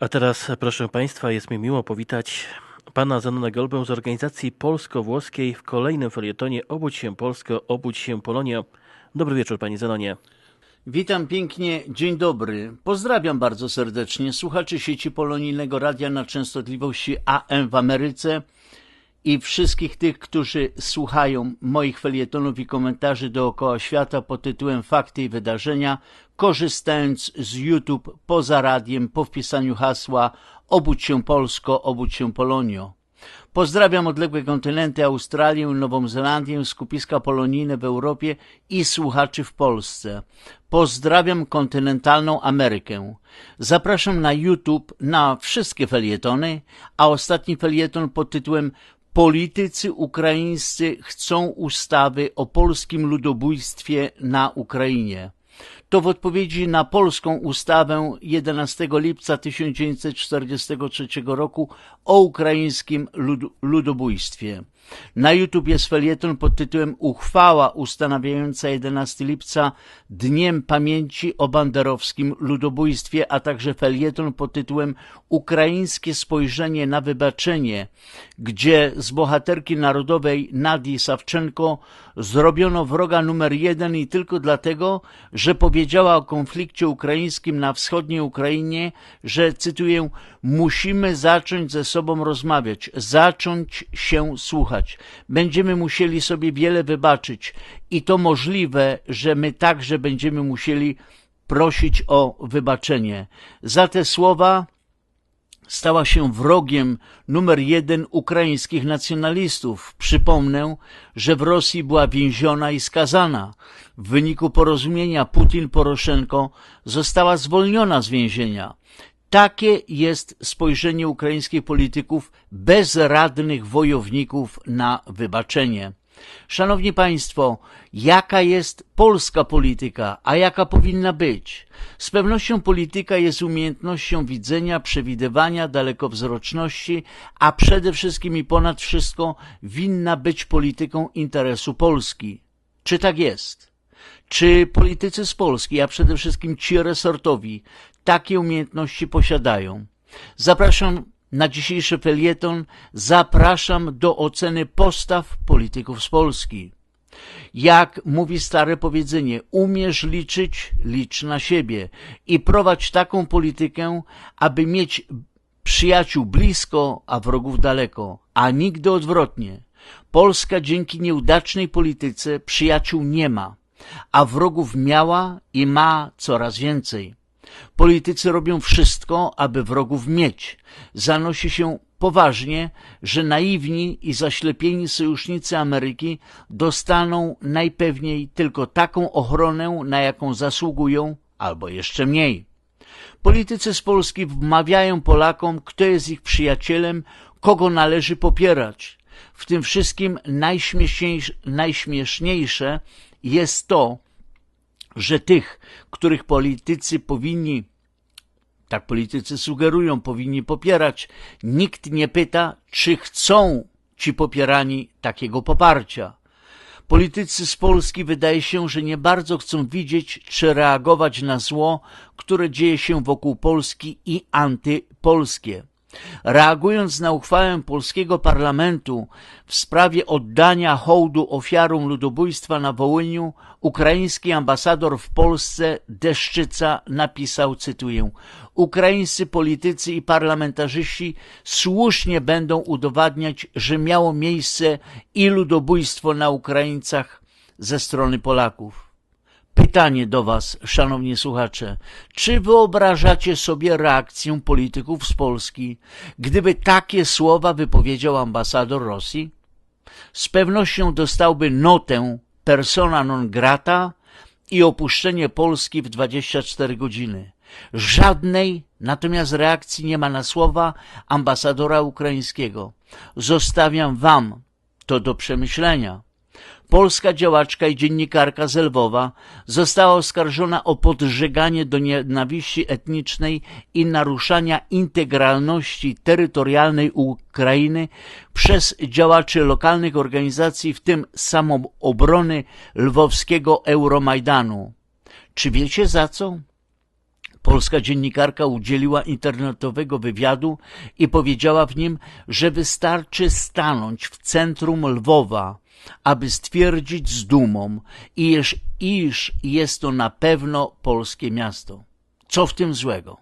A teraz, proszę Państwa, jest mi miło powitać pana Zenona Golbę z organizacji polsko-włoskiej w kolejnym felietonie Obudź się Polsko, obudź się Polonia. Dobry wieczór, panie Zenonie. Witam pięknie, dzień dobry. Pozdrawiam bardzo serdecznie słuchaczy sieci polonijnego radia na częstotliwości AM w Ameryce i wszystkich tych, którzy słuchają moich felietonów i komentarzy dookoła świata pod tytułem Fakty i Wydarzenia, korzystając z YouTube poza radiem po wpisaniu hasła Obudź się Polsko, obudź się Polonio. Pozdrawiam odległe kontynenty Australię, Nową Zelandię, skupiska polonijne w Europie i słuchaczy w Polsce. Pozdrawiam kontynentalną Amerykę. Zapraszam na YouTube na wszystkie felietony, a ostatni felieton pod tytułem Politycy ukraińscy chcą ustawy o polskim ludobójstwie na Ukrainie. To w odpowiedzi na polską ustawę 11 lipca 1943 roku o ukraińskim lud ludobójstwie. Na YouTube jest felieton pod tytułem Uchwała ustanawiająca 11 lipca Dniem Pamięci o banderowskim ludobójstwie, a także felieton pod tytułem Ukraińskie spojrzenie na wybaczenie, gdzie z bohaterki narodowej Nadii Sawczenko zrobiono wroga numer jeden i tylko dlatego, że powiedziała o konflikcie ukraińskim na wschodniej Ukrainie, że, cytuję, musimy zacząć ze sobą rozmawiać, zacząć się słuchać. Będziemy musieli sobie wiele wybaczyć i to możliwe, że my także będziemy musieli prosić o wybaczenie. Za te słowa stała się wrogiem numer jeden ukraińskich nacjonalistów. Przypomnę, że w Rosji była więziona i skazana. W wyniku porozumienia Putin-Poroszenko została zwolniona z więzienia. Takie jest spojrzenie ukraińskich polityków bezradnych wojowników na wybaczenie. Szanowni Państwo, jaka jest polska polityka, a jaka powinna być? Z pewnością polityka jest umiejętnością widzenia, przewidywania, dalekowzroczności, a przede wszystkim i ponad wszystko winna być polityką interesu Polski. Czy tak jest? Czy politycy z Polski, a przede wszystkim ci resortowi, takie umiejętności posiadają? Zapraszam na dzisiejszy felieton zapraszam do oceny postaw polityków z Polski. Jak mówi stare powiedzenie, umiesz liczyć, licz na siebie i prowadź taką politykę, aby mieć przyjaciół blisko, a wrogów daleko, a nigdy odwrotnie. Polska dzięki nieudacznej polityce przyjaciół nie ma, a wrogów miała i ma coraz więcej. Politycy robią wszystko, aby wrogów mieć. Zanosi się poważnie, że naiwni i zaślepieni sojusznicy Ameryki dostaną najpewniej tylko taką ochronę, na jaką zasługują, albo jeszcze mniej. Politycy z Polski wmawiają Polakom, kto jest ich przyjacielem, kogo należy popierać. W tym wszystkim najśmieszniejsze, jest to, że tych, których politycy powinni, tak politycy sugerują, powinni popierać, nikt nie pyta, czy chcą ci popierani takiego poparcia. Politycy z Polski wydaje się, że nie bardzo chcą widzieć czy reagować na zło, które dzieje się wokół Polski i antypolskie. Reagując na uchwałę polskiego parlamentu w sprawie oddania hołdu ofiarom ludobójstwa na Wołyniu, ukraiński ambasador w Polsce Deszczyca napisał, cytuję, Ukraińscy politycy i parlamentarzyści słusznie będą udowadniać, że miało miejsce i ludobójstwo na Ukraińcach ze strony Polaków. Pytanie do Was, szanowni słuchacze. Czy wyobrażacie sobie reakcję polityków z Polski, gdyby takie słowa wypowiedział ambasador Rosji? Z pewnością dostałby notę persona non grata i opuszczenie Polski w 24 godziny. Żadnej natomiast reakcji nie ma na słowa ambasadora ukraińskiego. Zostawiam Wam to do przemyślenia. Polska działaczka i dziennikarka z Lwowa została oskarżona o podżeganie do nienawiści etnicznej i naruszania integralności terytorialnej Ukrainy przez działaczy lokalnych organizacji, w tym samoobrony lwowskiego Euromajdanu. Czy wiecie za co? Polska dziennikarka udzieliła internetowego wywiadu i powiedziała w nim, że wystarczy stanąć w centrum Lwowa, aby stwierdzić z dumą, iż, iż jest to na pewno polskie miasto. Co w tym złego?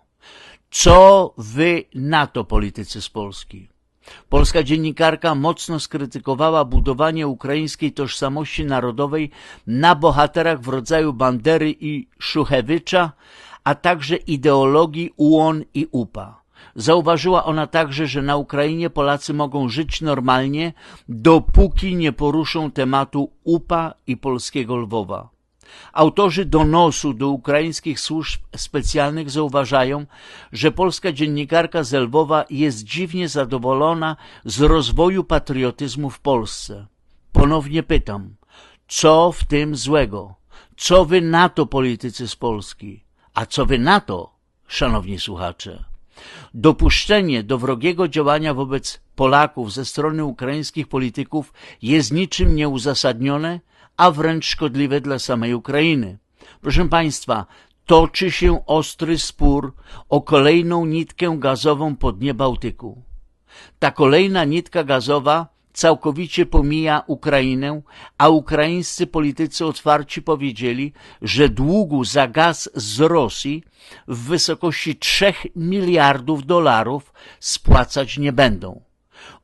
Co wy na to, politycy z Polski? Polska dziennikarka mocno skrytykowała budowanie ukraińskiej tożsamości narodowej na bohaterach w rodzaju Bandery i Szuchewicza, a także ideologii UON i UPA. Zauważyła ona także, że na Ukrainie Polacy mogą żyć normalnie, dopóki nie poruszą tematu UPA i polskiego Lwowa. Autorzy donosu do ukraińskich służb specjalnych zauważają, że polska dziennikarka z Lwowa jest dziwnie zadowolona z rozwoju patriotyzmu w Polsce. Ponownie pytam, co w tym złego? Co wy na to, politycy z Polski? A co wy na to, szanowni słuchacze? Dopuszczenie do wrogiego działania wobec Polaków ze strony ukraińskich polityków jest niczym nieuzasadnione, a wręcz szkodliwe dla samej Ukrainy. Proszę Państwa, toczy się ostry spór o kolejną nitkę gazową po dnie Bałtyku. Ta kolejna nitka gazowa całkowicie pomija Ukrainę, a ukraińscy politycy otwarci powiedzieli, że długu za gaz z Rosji w wysokości 3 miliardów dolarów spłacać nie będą.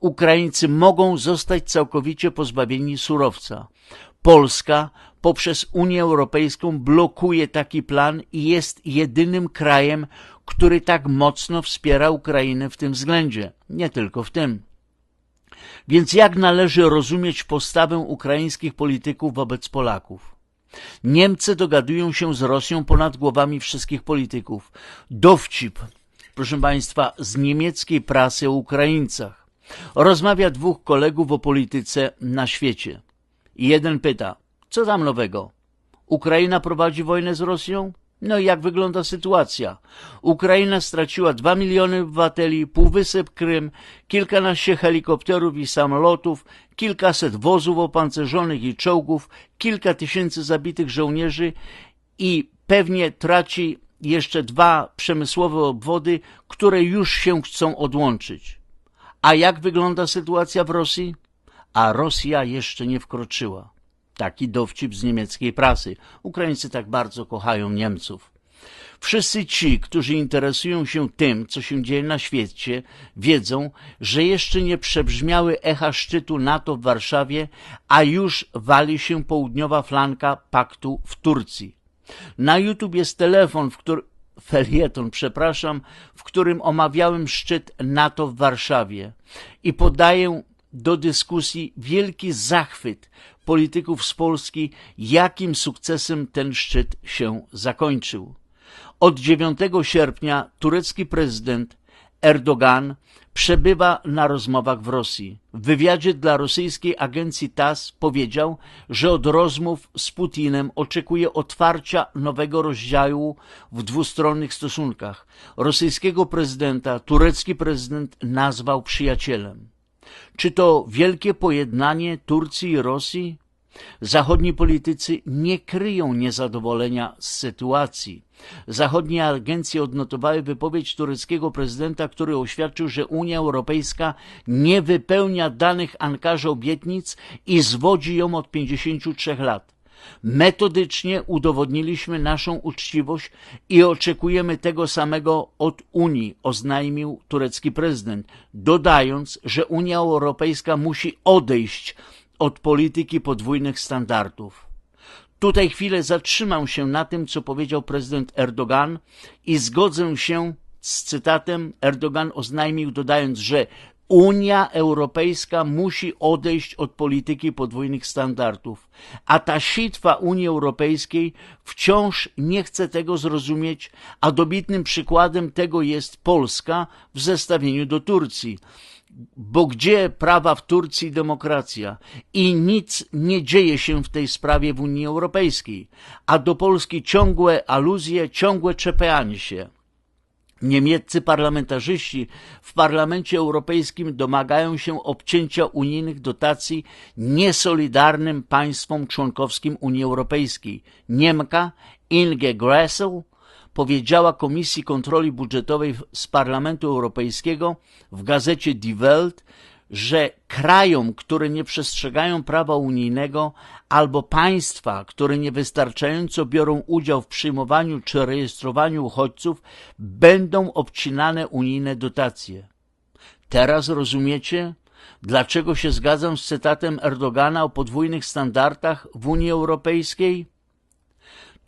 Ukraińcy mogą zostać całkowicie pozbawieni surowca. Polska poprzez Unię Europejską blokuje taki plan i jest jedynym krajem, który tak mocno wspiera Ukrainę w tym względzie, nie tylko w tym. Więc jak należy rozumieć postawę ukraińskich polityków wobec Polaków? Niemcy dogadują się z Rosją ponad głowami wszystkich polityków. Dowcip, proszę Państwa, z niemieckiej prasy o Ukraińcach. Rozmawia dwóch kolegów o polityce na świecie. Jeden pyta, co tam nowego? Ukraina prowadzi wojnę z Rosją? No i jak wygląda sytuacja? Ukraina straciła 2 miliony obywateli, Półwysep Krym, kilkanaście helikopterów i samolotów, kilkaset wozów opancerzonych i czołgów, kilka tysięcy zabitych żołnierzy i pewnie traci jeszcze dwa przemysłowe obwody, które już się chcą odłączyć. A jak wygląda sytuacja w Rosji? A Rosja jeszcze nie wkroczyła. Taki dowcip z niemieckiej prasy. Ukraińcy tak bardzo kochają Niemców. Wszyscy ci, którzy interesują się tym, co się dzieje na świecie, wiedzą, że jeszcze nie przebrzmiały echa szczytu NATO w Warszawie, a już wali się południowa flanka paktu w Turcji. Na YouTube jest telefon, w którym felieton, przepraszam, w którym omawiałem szczyt NATO w Warszawie i podaję do dyskusji wielki zachwyt polityków z Polski, jakim sukcesem ten szczyt się zakończył. Od 9 sierpnia turecki prezydent Erdogan przebywa na rozmowach w Rosji. W wywiadzie dla rosyjskiej agencji TASS powiedział, że od rozmów z Putinem oczekuje otwarcia nowego rozdziału w dwustronnych stosunkach. Rosyjskiego prezydenta turecki prezydent nazwał przyjacielem. Czy to wielkie pojednanie Turcji i Rosji? Zachodni politycy nie kryją niezadowolenia z sytuacji. Zachodnie agencje odnotowały wypowiedź tureckiego prezydenta, który oświadczył, że Unia Europejska nie wypełnia danych Ankarze obietnic i zwodzi ją od 53 lat. Metodycznie udowodniliśmy naszą uczciwość i oczekujemy tego samego od Unii, oznajmił turecki prezydent, dodając, że Unia Europejska musi odejść od polityki podwójnych standardów. Tutaj chwilę zatrzymam się na tym, co powiedział prezydent Erdogan i zgodzę się z cytatem. Erdogan oznajmił, dodając, że Unia Europejska musi odejść od polityki podwójnych standardów, a ta sitwa Unii Europejskiej wciąż nie chce tego zrozumieć, a dobitnym przykładem tego jest Polska w zestawieniu do Turcji. Bo gdzie prawa w Turcji demokracja? I nic nie dzieje się w tej sprawie w Unii Europejskiej, a do Polski ciągłe aluzje, ciągłe czepianie się. Niemieccy parlamentarzyści w Parlamencie Europejskim domagają się obcięcia unijnych dotacji niesolidarnym państwom członkowskim Unii Europejskiej. Niemka Inge Gressel powiedziała Komisji Kontroli Budżetowej z Parlamentu Europejskiego w gazecie Die Welt, że krajom, które nie przestrzegają prawa unijnego, albo państwa, które niewystarczająco biorą udział w przyjmowaniu czy rejestrowaniu uchodźców, będą obcinane unijne dotacje. Teraz rozumiecie, dlaczego się zgadzam z cytatem Erdogana o podwójnych standardach w Unii Europejskiej?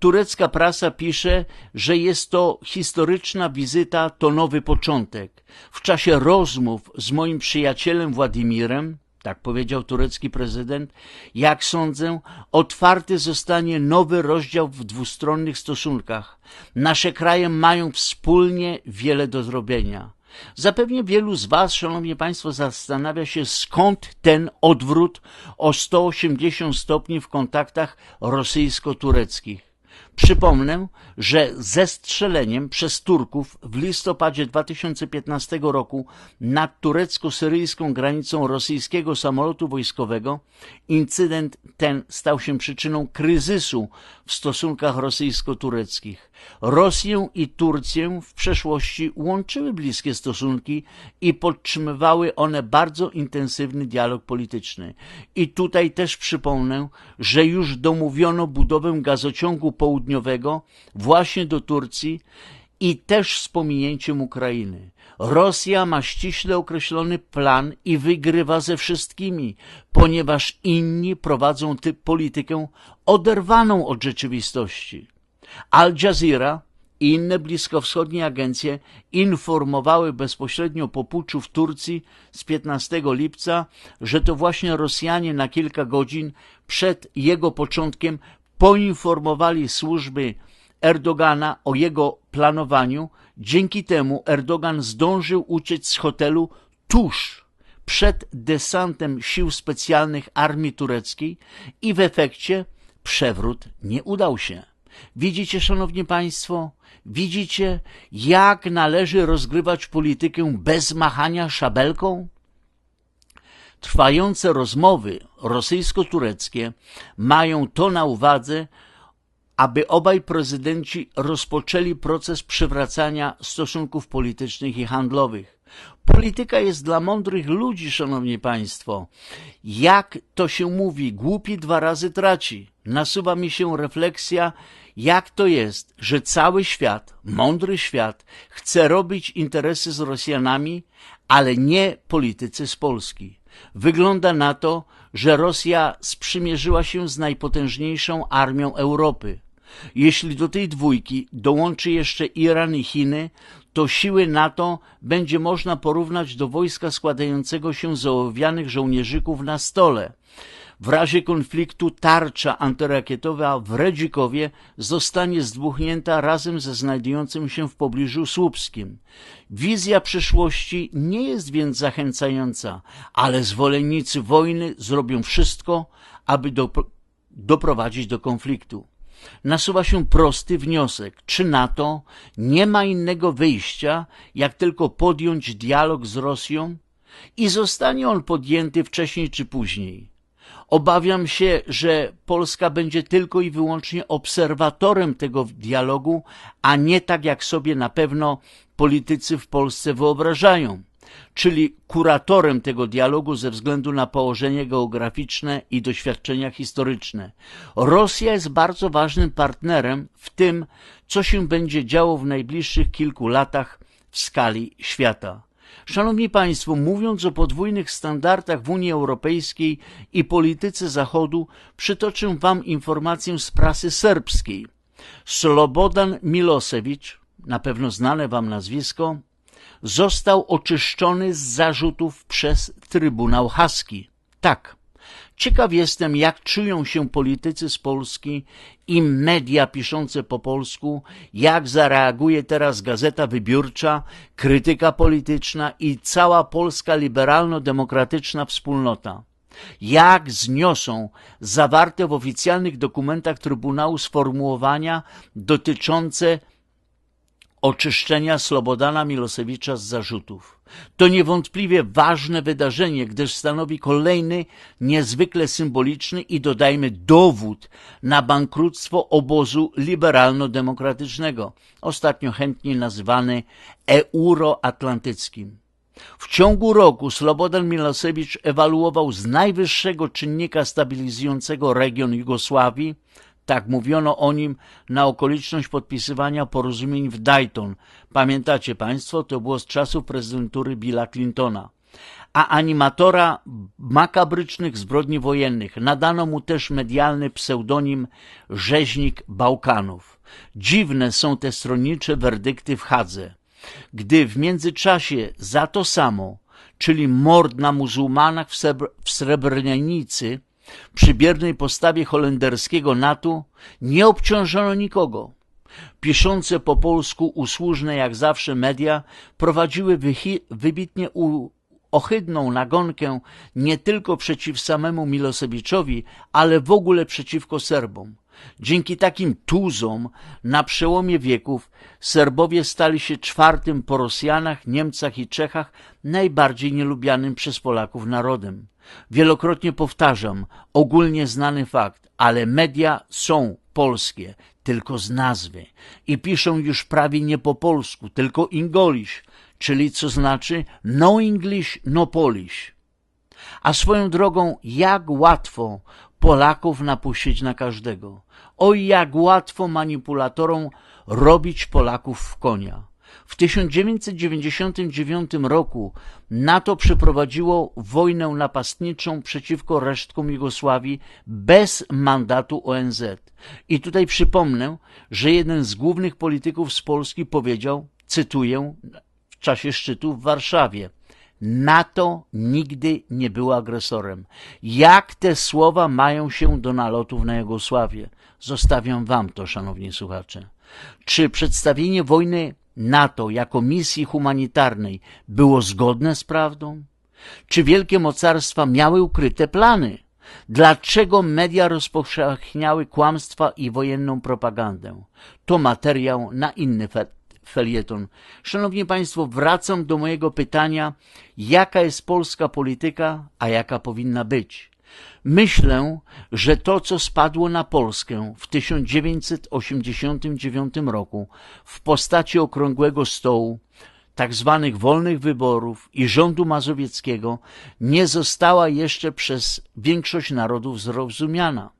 Turecka prasa pisze, że jest to historyczna wizyta, to nowy początek. W czasie rozmów z moim przyjacielem Władimirem, tak powiedział turecki prezydent, jak sądzę, otwarty zostanie nowy rozdział w dwustronnych stosunkach. Nasze kraje mają wspólnie wiele do zrobienia. Zapewne wielu z Was, Szanowni Państwo, zastanawia się, skąd ten odwrót o 180 stopni w kontaktach rosyjsko-tureckich. Przypomnę, że zestrzeleniem przez Turków w listopadzie 2015 roku nad turecko-syryjską granicą rosyjskiego samolotu wojskowego incydent ten stał się przyczyną kryzysu w stosunkach rosyjsko-tureckich. Rosję i Turcję w przeszłości łączyły bliskie stosunki i podtrzymywały one bardzo intensywny dialog polityczny. I tutaj też przypomnę, że już domówiono budowę gazociągu południowego właśnie do Turcji i też z pominięciem Ukrainy. Rosja ma ściśle określony plan i wygrywa ze wszystkimi, ponieważ inni prowadzą tę politykę oderwaną od rzeczywistości. Al Jazeera i inne bliskowschodnie agencje informowały bezpośrednio po puczu w Turcji z 15 lipca, że to właśnie Rosjanie na kilka godzin przed jego początkiem poinformowali służby Erdogana o jego planowaniu. Dzięki temu Erdogan zdążył uciec z hotelu tuż przed desantem sił specjalnych armii tureckiej i w efekcie przewrót nie udał się. Widzicie, szanowni państwo, widzicie, jak należy rozgrywać politykę bez machania szabelką? Trwające rozmowy rosyjsko-tureckie mają to na uwadze, aby obaj prezydenci rozpoczęli proces przywracania stosunków politycznych i handlowych. Polityka jest dla mądrych ludzi, szanowni państwo. Jak to się mówi, głupi dwa razy traci. Nasuwa mi się refleksja, jak to jest, że cały świat, mądry świat, chce robić interesy z Rosjanami, ale nie politycy z Polski. Wygląda na to, że Rosja sprzymierzyła się z najpotężniejszą armią Europy. Jeśli do tej dwójki dołączy jeszcze Iran i Chiny, to siły NATO będzie można porównać do wojska składającego się z ołowianych żołnierzyków na stole. W razie konfliktu tarcza antyrakietowa w Redzikowie zostanie zdmuchnięta razem ze znajdującym się w pobliżu Słupskim. Wizja przyszłości nie jest więc zachęcająca, ale zwolennicy wojny zrobią wszystko, aby do, doprowadzić do konfliktu. Nasuwa się prosty wniosek, czy NATO nie ma innego wyjścia, jak tylko podjąć dialog z Rosją? I zostanie on podjęty wcześniej czy później. Obawiam się, że Polska będzie tylko i wyłącznie obserwatorem tego dialogu, a nie tak jak sobie na pewno politycy w Polsce wyobrażają, czyli kuratorem tego dialogu ze względu na położenie geograficzne i doświadczenia historyczne. Rosja jest bardzo ważnym partnerem w tym, co się będzie działo w najbliższych kilku latach w skali świata. Szanowni Państwo, mówiąc o podwójnych standardach w Unii Europejskiej i polityce Zachodu, przytoczę Wam informację z prasy serbskiej. Slobodan Milosewicz, na pewno znane Wam nazwisko, został oczyszczony z zarzutów przez Trybunał Haski. Tak, Ciekaw jestem, jak czują się politycy z Polski i media piszące po polsku, jak zareaguje teraz Gazeta Wybiórcza, krytyka polityczna i cała polska liberalno-demokratyczna wspólnota. Jak zniosą zawarte w oficjalnych dokumentach Trybunału sformułowania dotyczące oczyszczenia Slobodana Milosewicza z zarzutów. To niewątpliwie ważne wydarzenie, gdyż stanowi kolejny niezwykle symboliczny i dodajmy dowód na bankructwo obozu liberalno-demokratycznego, ostatnio chętnie nazywany euroatlantyckim. W ciągu roku Slobodan Milosewicz ewaluował z najwyższego czynnika stabilizującego region Jugosławii, tak mówiono o nim na okoliczność podpisywania porozumień w Dayton. Pamiętacie Państwo, to było z czasów prezydentury Billa Clintona. A animatora makabrycznych zbrodni wojennych nadano mu też medialny pseudonim Rzeźnik Bałkanów. Dziwne są te stronnicze werdykty w Hadze gdy w międzyczasie za to samo, czyli mord na muzułmanach w, Srebr w przy biernej postawie holenderskiego NATO, nie obciążono nikogo. Piszące po polsku usłużne jak zawsze media prowadziły wybitnie ohydną nagonkę nie tylko przeciw samemu Milosewiczowi, ale w ogóle przeciwko Serbom. Dzięki takim tuzom na przełomie wieków Serbowie stali się czwartym po Rosjanach, Niemcach i Czechach najbardziej nielubianym przez Polaków narodem. Wielokrotnie powtarzam, ogólnie znany fakt, ale media są polskie, tylko z nazwy i piszą już prawie nie po polsku, tylko ingolish, czyli co znaczy no English, no Polish. A swoją drogą, jak łatwo Polaków napuścić na każdego. Oj, jak łatwo manipulatorom robić Polaków w konia. W 1999 roku NATO przeprowadziło wojnę napastniczą przeciwko resztkom Jugosławii bez mandatu ONZ. I tutaj przypomnę, że jeden z głównych polityków z Polski powiedział, cytuję, w czasie szczytu w Warszawie – NATO nigdy nie było agresorem. Jak te słowa mają się do nalotów na Jugosławię? Zostawiam wam to, szanowni słuchacze. Czy przedstawienie wojny NATO jako misji humanitarnej było zgodne z prawdą? Czy wielkie mocarstwa miały ukryte plany? Dlaczego media rozpowszechniały kłamstwa i wojenną propagandę? To materiał na inny felieton. Szanowni Państwo, wracam do mojego pytania, jaka jest polska polityka, a jaka powinna być. Myślę, że to, co spadło na Polskę w 1989 roku w postaci okrągłego stołu, tak zwanych wolnych wyborów i rządu mazowieckiego, nie została jeszcze przez większość narodów zrozumiana.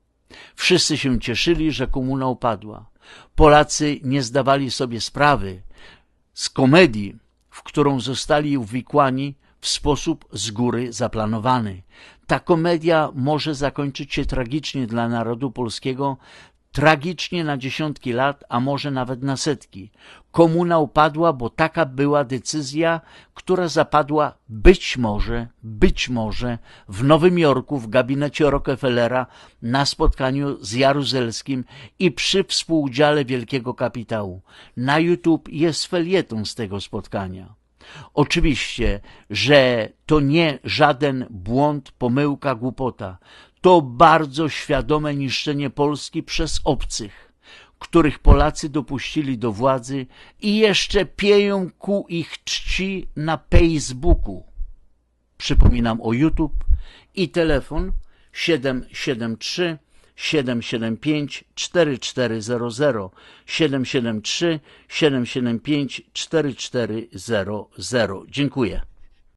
Wszyscy się cieszyli, że komuna upadła. Polacy nie zdawali sobie sprawy z komedii, w którą zostali uwikłani w sposób z góry zaplanowany. Ta komedia może zakończyć się tragicznie dla narodu polskiego, tragicznie na dziesiątki lat, a może nawet na setki. Komuna upadła, bo taka była decyzja, która zapadła być może, być może w Nowym Jorku w gabinecie Rockefellera na spotkaniu z Jaruzelskim i przy współudziale wielkiego kapitału. Na YouTube jest felieton z tego spotkania. Oczywiście, że to nie żaden błąd, pomyłka, głupota to bardzo świadome niszczenie Polski przez obcych, których Polacy dopuścili do władzy i jeszcze pieją ku ich czci na Facebooku. Przypominam o YouTube i telefon 773 775 4400 773 775 4400. Dziękuję.